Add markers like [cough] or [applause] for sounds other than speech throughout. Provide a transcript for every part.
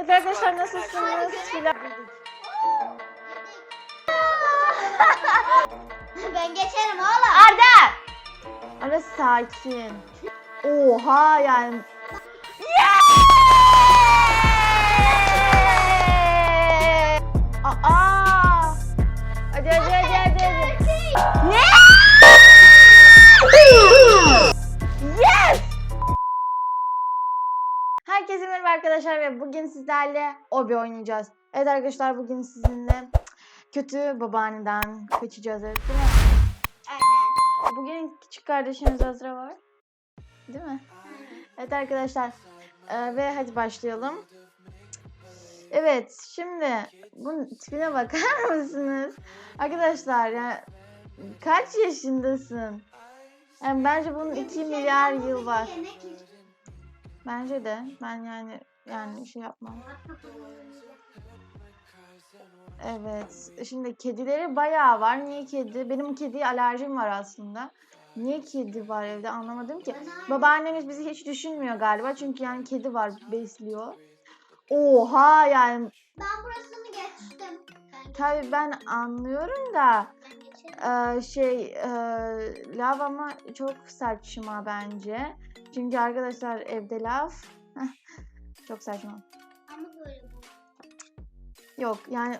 Evet arkadaşlar nasılsınız? Filan. [laughs] ben geçerim oğlum. Arda! Arda sakin. Oha yani. Yeah! Aa! Hadi hadi hadi hadi. hadi. Ne? Merhaba arkadaşlar ve bugün sizlerle obi oynayacağız. Evet arkadaşlar bugün sizinle kötü babaanneden kaçacağız evet değil mi? Aynen. Bugün küçük kardeşimiz Azra var. Değil mi? Evet arkadaşlar. Ee, ve hadi başlayalım. Evet şimdi bunun tipine bakar [laughs] mısınız? Arkadaşlar yani kaç yaşındasın? Yani bence bunun 2 milyar yıl var. Bence de. Ben yani yani şey yapmam. Evet. Şimdi kedileri bayağı var. Niye kedi? Benim kediye alerjim var aslında. Niye kedi var evde anlamadım ki. Babaannemiz bizi hiç düşünmüyor galiba. Çünkü yani kedi var besliyor. Oha yani Ben burasını geçtim. Tabii ben anlıyorum da. E, şey e, lav ama çok saçma bence. Çünkü arkadaşlar evde lav çok saçma. Ama böyle bu. Yok yani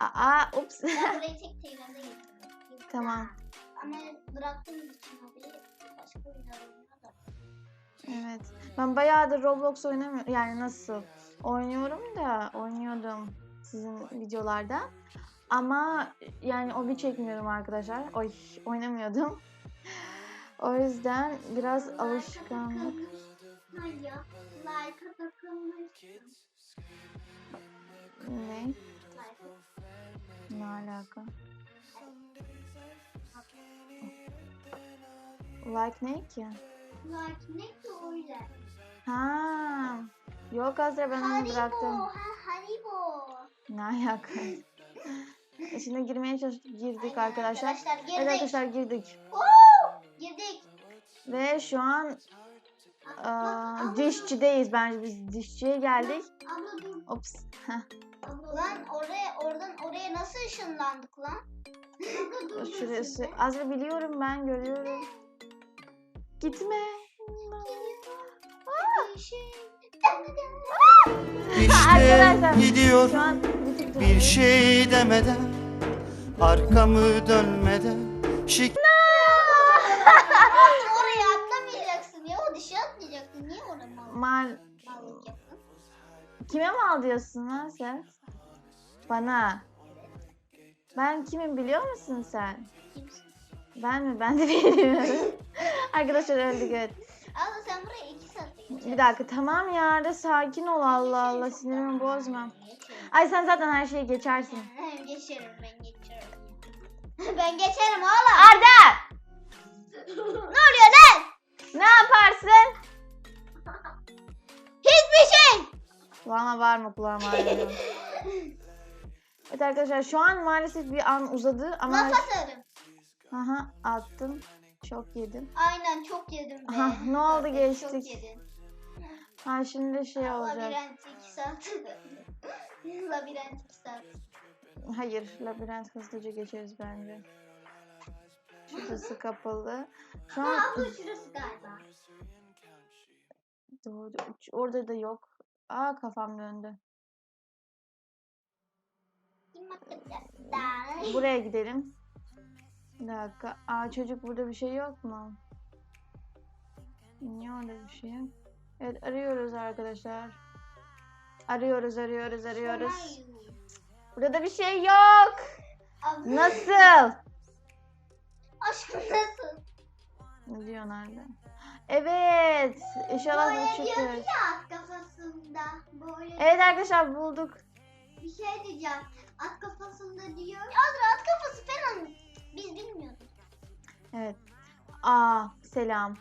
aa ups Ben [laughs] burayı tek getirdim. tamam. Ama bıraktığım için başka da. Evet. Ben bayağıdır Roblox oynamıyorum. Yani nasıl? Oynuyorum da oynuyordum sizin videolarda. Ama yani obi çekmiyorum arkadaşlar. Oy oynamıyordum. [laughs] O yüzden biraz alışkanlık. Hayır. Like'a takılmış. Ne? Ne alaka? Like ne ki? Like ne ki öyle? Ha. Yok Azra ben onu Haribo. bıraktım. Ha Haribo. Ne alaka? [laughs] Şimdi girmeye çalıştık. Girdik Aynen arkadaşlar. Arkadaşlar girdik. Evet arkadaşlar girdik. Oo, girdik. Ve şu an eee, bak, abla dişçideyiz bence biz dişçiye geldik. Abla dur. Ops. [laughs] Lan oraya oradan oraya nasıl ışınlandık lan? Abla Şurası. Azra biliyorum ben görüyorum. Gitme. Bir [laughs] şey. İşte Arkadaşlar, gidiyor Şu an bir şey demeden Arkamı dönmeden Şik [laughs] oraya atlamayacaksın ya. O dışa atlayacaksın. Niye oraya mal Mal mallık yaptın? kime mal diyorsun lan sen? Bana. Ben kimim biliyor musun sen? Kimsin? Ben mi? Ben de [laughs] bilmiyorum. Arkadaşlar öldük evet. Abla sen buraya iki geçeceksin. Bir dakika tamam ya Arda sakin ol Allah Allah sinirimi bozma. Ay sen zaten her şeyi geçersin. [laughs] Geçerim ben geçerim. [laughs] ben geçerim oğlum. Arda! [laughs] ne oluyor lan? Ne yaparsın? Hiçbir şey. Kulağıma var mı kulağıma ağrıyor. Evet arkadaşlar şu an maalesef bir an uzadı ama Laf atarım. aha attım. Çok yedim. Aynen çok yedim be. Aha, ne oldu, Çok geçtik. yedim. Ha şimdi şey olacak. Labirent 2 saat. [laughs] Labirent 2 saat. Hayır labirent hızlıca geçeriz bence. Şurası kapalı. Şu Ha an abla şurası galiba. doğru. Orada da yok. Aa kafam döndü. Buraya gidelim. Bir dakika. Aa çocuk burada bir şey yok mu? Niye orada bir şey yok? Evet arıyoruz arkadaşlar. Arıyoruz arıyoruz arıyoruz. Burada da bir şey yok. Abla, Nasıl? Aşkım nasıl? Ne diyor nerede? Evet. İnşallah bu çıkıyor. ya kafasında. Böyle Evet arkadaşlar bulduk. bir şey diyeceğim. At kafasında diyor. Azra at kafası falan. Biz bilmiyorduk. Evet. Aa selam.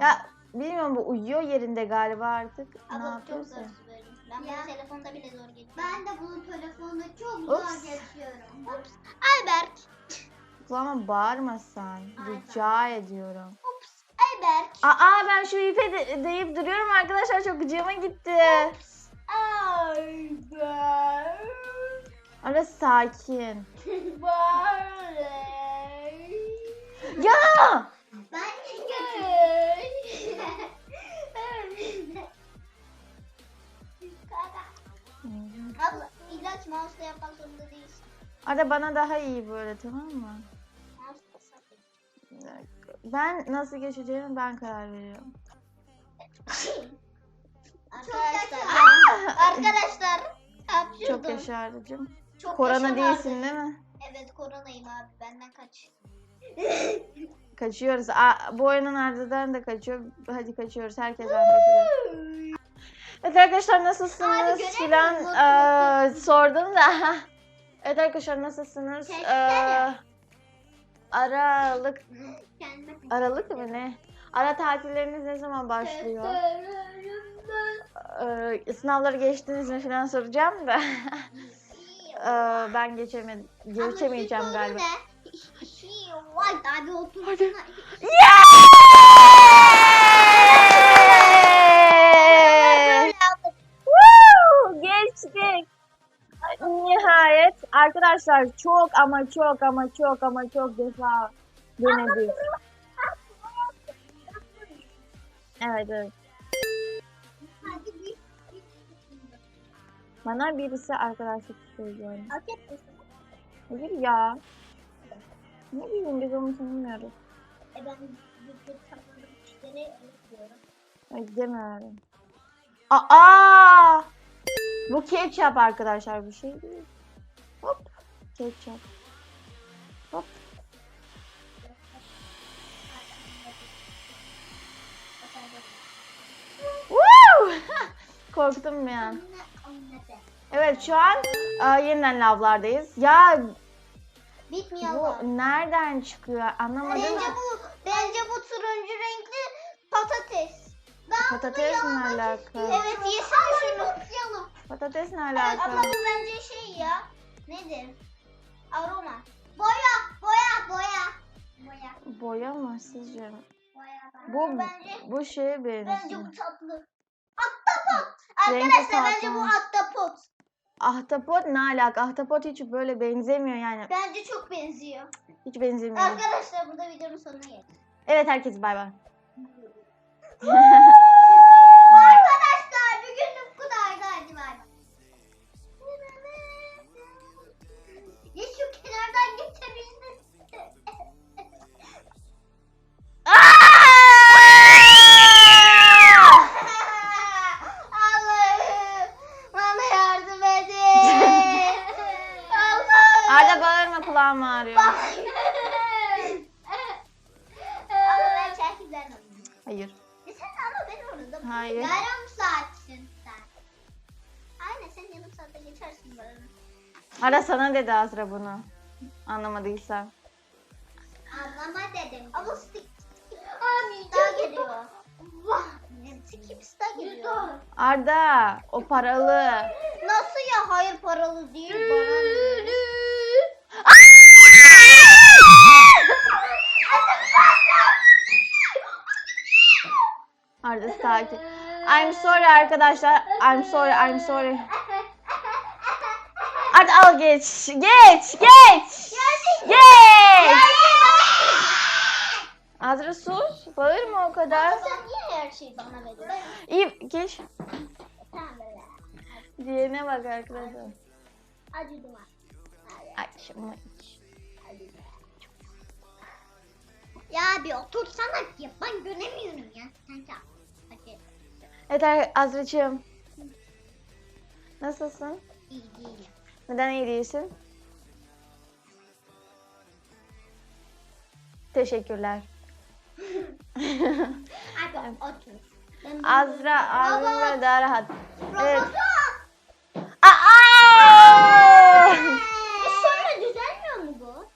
Ya bilmiyorum bu uyuyor yerinde galiba artık. Ne Abla çok yapıyorsa. zor böyle. Ben bunu telefonda bile zor geçiyorum. Ben de bunu telefonda çok Ups. zor geçiyorum. Ups. Ayberk. Kulağıma bağırmasan. Rica ediyorum. Ups. Ayberk. Aa ben şu ipe de- deyip duruyorum arkadaşlar çok gıcığıma gitti. Ups. Ara sakin. [laughs] Ya! Ben Abla ilaç mouse'la yapmak zorunda değilsin. Ara bana daha iyi böyle tamam mı? Mouse'la sakın. Bir dakika. Ben nasıl geçeceğimi ben karar veriyorum. Arkadaşlar. Arkadaşlar. Çok yaşa Aracığım. Çok Korona değilsin vardı. değil mi? Evet koronayım abi benden kaç. [laughs] Kaçıyoruz. Aa, bu oyunun ardından da kaçıyor. Hadi kaçıyoruz. Herkesten kaçıyor. Evet arkadaşlar nasılsınız Abi filan eee, sordum da. [laughs] evet arkadaşlar nasılsınız? Eee, Aralık Aralık mı ne? Ara tatilleriniz ne zaman başlıyor? Eee, sınavları geçtiniz mi filan soracağım da. [laughs] Eee, ben geçemedim. Geçemeyeceğim galiba. Abi otur. Yeah! Woo! Geçtik. Nihayet arkadaşlar çok ama çok ama çok ama çok defa denedik. Evet evet. Bana birisi arkadaşlık söylüyor. Hayır ya. Ne bileyim biz onu tanımıyoruz. E ben bir tanımadığım kişileri öğretiyorum. Ay demiyorum. Aa! Bu ketçap arkadaşlar bir şey değil. Hop. Ketçap. Hop. Woo! [laughs] Korktum bir an. Evet şu an e, yeniden lavlardayız. Ya Bitmiyor bu bu. nereden çıkıyor anlamadım. Bence bu bence bu turuncu renkli patates. Ben Patates bunu ne yapmak alaka? istiyorum. Evet yesene şunu. Patates ne Evet, alaka? abla bu bence şey ya. Nedir? Aroma. Boya, boya, boya. Boya. Boya mı sizce? Boya. Bu bence bu şeye bence benziyor. bu tatlı. Ahtapot. Arkadaşlar bence bu ahtapot. Ahtapot ne alaka? Ahtapot hiç böyle benzemiyor yani. Bence çok benziyor. Hiç benzemiyor. Arkadaşlar burada videonun sonuna geldik. Evet herkes bay bay. [laughs] kulağım ağrıyor. Ama ben çekimden. Hayır. E sen ama ben orada. Hayır. Yarım saatsin sen. Aynen sen yarım saatte geçersin böyle. Ara sana dedi Azra bunu. Anlamadıysan. Anlama dedim. Ama stick. Abi daha geliyor. Vah. Skip star geliyor. Arda o paralı. Nasıl ya? Hayır paralı değil bana. Arda sakin. I'm sorry arkadaşlar. I'm sorry, I'm sorry. Arda al geç. Geç, geç. Geç. Azra sus. Bağırma o kadar. Sen niye her şeyi bana veriyorsun? İyi geç. Diğerine bak arkadaşlar. Acıdım. Ay şimdi Ya bir otursana ya ben göremiyorum ya. Sen çal. Hadi. Evet Azra'cığım. Nasılsın? İyi değilim. Neden iyi değilsin? Teşekkürler. [laughs] Hadi otur. Ben Azra abimle daha rahat. Evet. Robota. Aa! E sonra düzelmiyor mu bu?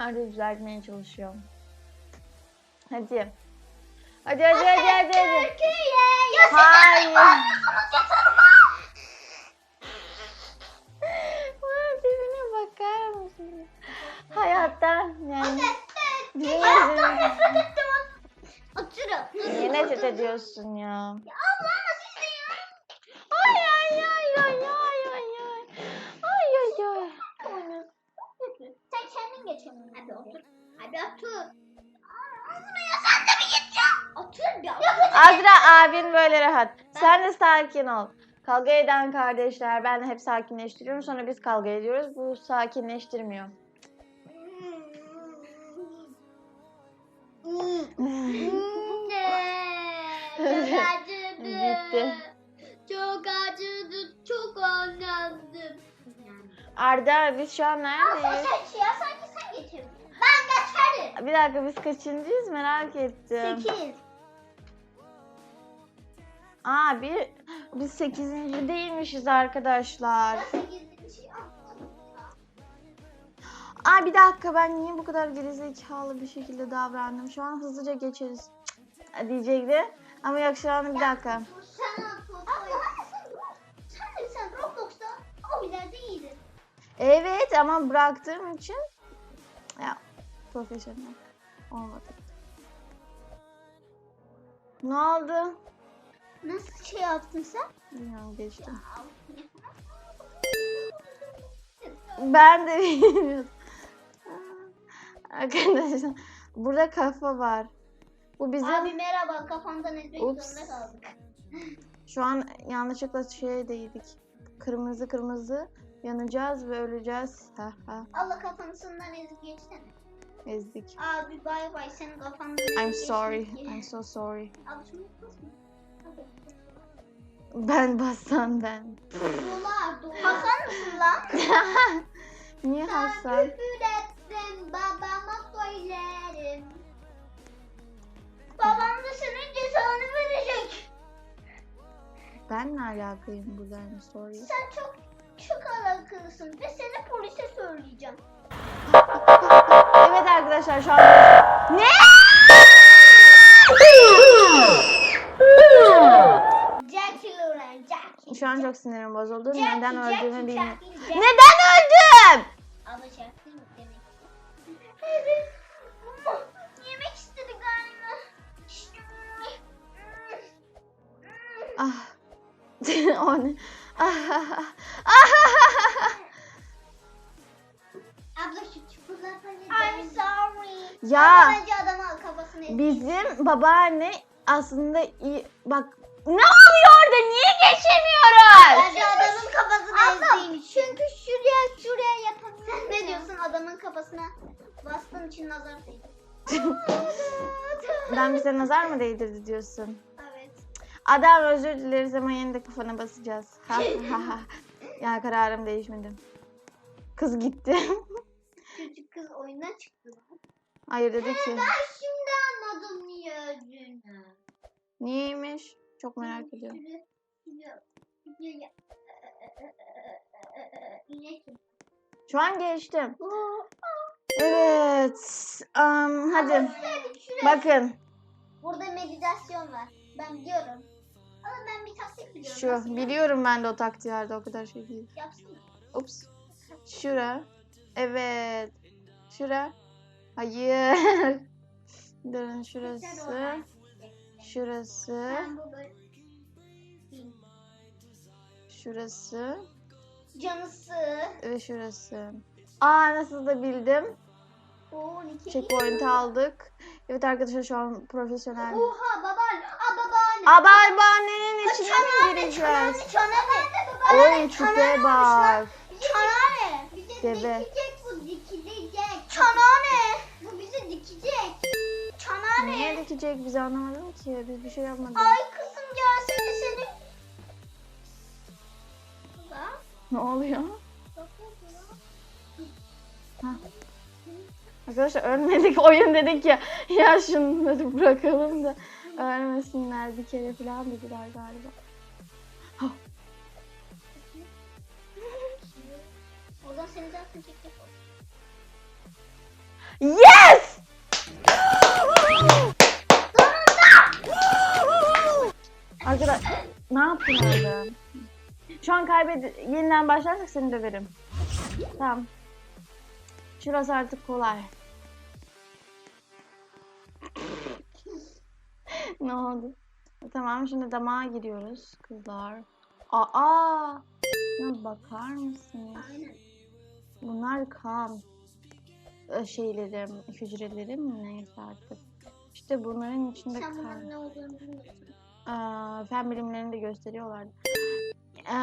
Hadi düzeltmeye çalışıyorum. Hadi. Hadi hadi hadi hadi. hadi. Ya Hayır. Tipine [laughs] bakar mısın? Hayatta yani. Hayattan nefret ettim. Oturun. Niye nefret ediyorsun ya? Ya ama siz ay ay ay ay. Ay ay ay. Sen kendin geç önüne. Hadi otur. Hadi otur. Ağzına ya sen de mi git ya? Otur bir. Azra abin böyle rahat. Sen de sakin ol. Kavga eden kardeşler ben hep sakinleştiriyorum sonra biz kavga ediyoruz. Bu sakinleştirmiyor. Çok acıdı. Gitti. Çok acıdı. Çok anladım. Arda biz şu an Sen neredeyiz? seç ya sanki sen getirdin. Ben geçerim. Bir dakika biz kaçıncıyız merak ettim. Sekiz. Aa bir biz 8. değilmişiz arkadaşlar. Şey. Aa bir dakika ben niye bu kadar gerizekalı bir şekilde davrandım? Şu an hızlıca geçeriz Cık, diyecekti. Ama yok şu an bir dakika. Evet ama bıraktığım için ya profesyonel olmadı. Ne oldu? Nasıl şey yaptın sen? Bilmiyorum geçtim. [laughs] Ben de bilmiyorum. Arkadaşlar burada kafa var. Bu bizim Abi merhaba kafandan ezmek Ups. zorunda kaldım. [laughs] şu an yanlışlıkla şey değdik. Kırmızı kırmızı yanacağız ve öleceğiz. Allah kafanısından ezip geçsene. Ezdik. Abi bay bay senin kafandan I'm sorry. I'm so sorry. Abi şunu basma. Hadi. Ben bassan ben. Dolar dolar. Hasan mısın lan? [laughs] Niye Sen Hasan? küfür ettin babama söylerim. Babam da senin cezanı verecek. Ben ne alakalıyım burada I'm sorry. Sen çok çok alakalısın ve seni polise söyleyeceğim. [laughs] Evet arkadaşlar şu an ne? Şu an çok sinirim bozuldu. Neden öldüğümü bilmiyorum. Neden öldüm? Yemek istedi galiba. Ah. [laughs] o ne? Ah. Ah. Ya. Ama bence adamın kafasını ezdi. Bizim babaanne aslında iyi... Bak ne oluyor orada? Niye geçemiyoruz? Bence adamın kafasını ezdiğim için. Çünkü şuraya şuraya yapabilirsin. Ne diyorsun adamın kafasına bastığın için nazar değdi. [laughs] Ben bize nazar mı değdirdi diyorsun? Evet. Adam özür dileriz ama yine de kafana basacağız. Ha, ha, ha. [laughs] ya kararım değişmedi. Kız gitti. Çocuk kız oyuna çıktı. Hayır dedi ki. Ben şimdi anladım niye öldüğünü. Niyeymiş? Çok merak ediyorum. Şu an geçtim. Evet. am, hadi. Bakın. Burada meditasyon var. Ben biliyorum. Ama ben bir taktik biliyorum. Şu. Nasıl Biliyorum ben de o taktiği vardı. O kadar şey değil. Yapsana. Ups. Şura. Evet. Şura. Hayır. [laughs] Durun şurası. Şurası. Şurası. Canısı. Ve şurası. Aa nasıl da bildim. 12. Checkpoint aldık. Evet arkadaşlar şu an profesyonel. Oha babaanne. Aa babaanne. Aa babaannenin içine mi gireceğiz? Çanakkale. Oy çüpe bak. Çanakkale. Bize Deve. dikecek bu dikilecek. Dikecek bizi anlamadım ki. Biz bir şey yapmadık. Ay kızım gelsene seni. Ne oluyor? Arkadaşlar ölmedik oyun dedik ya. Ya şunları bırakalım da ölmesinler bir kere falan dediler galiba. Oradan seni zaten çekecek. Yes! Şu an kaybed yeniden başlarsak seni döverim. Tamam. Şurası artık kolay. [laughs] ne oldu? Tamam şimdi damağa giriyoruz kızlar. Aa! Şuna bakar mısınız? Bunlar kan e, şeyleri, hücreleri mi neyse artık. İşte bunların içinde Sen kan. bunların ne olduğunu bilmiyorsun. Aa, fen bilimlerini de gösteriyorlardı. Ee,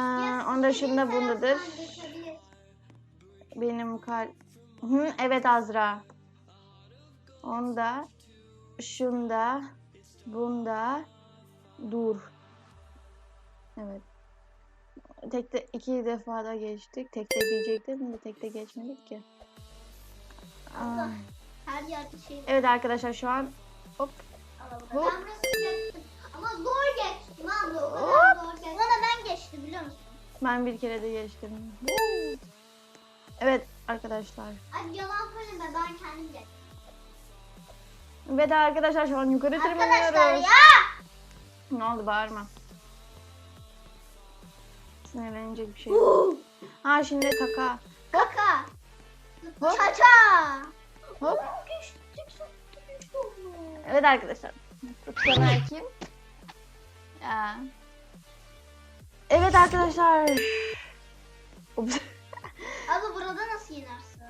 onun dışında bundadır. Benim kal... Hı, evet Azra. Onda, şunda, bunda, dur. Evet. Tekte iki defa da geçtik. Tekte diyecektim de tekte geçmedik ki. Aa. Her yerde şey evet arkadaşlar şu an hop. Hop. Ama zor geçtim abla. Geçtim biliyor musun? ben bir kere de geçtim. Evet arkadaşlar. Ay yalan söyleme ben kendim geçtim. Ve de arkadaşlar şu an yukarı Arkadaşlar tırmanıyoruz. ya. Ne oldu bağırma. Sinirlenecek bir şey yok. Ha şimdi kaka. Kaka. Hop. Çaça. Hop. Evet arkadaşlar. Tutsalar kim? Ya. Evet arkadaşlar. [laughs] Abla burada nasıl inersin?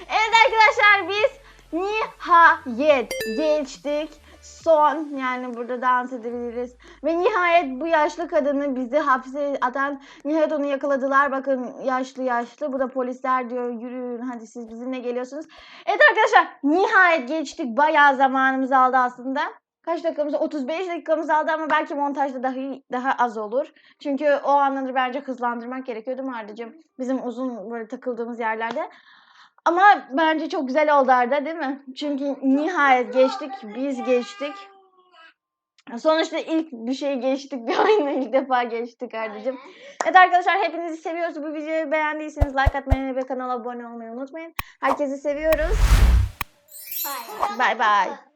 Evet arkadaşlar biz nihayet geçtik. Son yani burada dans edebiliriz. Ve nihayet bu yaşlı kadını bizi hapse atan nihayet onu yakaladılar. Bakın yaşlı yaşlı. Bu da polisler diyor yürüyün hadi siz bizimle geliyorsunuz. Evet arkadaşlar nihayet geçtik. Bayağı zamanımız aldı aslında. Kaç dakikamız? 35 dakikamız aldı ama belki montajda dahi daha az olur. Çünkü o anları bence hızlandırmak gerekiyor değil mi Arda'cığım? Bizim uzun böyle takıldığımız yerlerde. Ama bence çok güzel oldu Arda değil mi? Çünkü nihayet geçtik, biz geçtik. Sonuçta ilk bir şey geçtik, bir oyunu ilk defa geçtik Arda'cığım. Evet arkadaşlar hepinizi seviyoruz. Bu videoyu beğendiyseniz like atmayı ve kanala abone olmayı unutmayın. Herkesi seviyoruz. Hayır. Bye bye.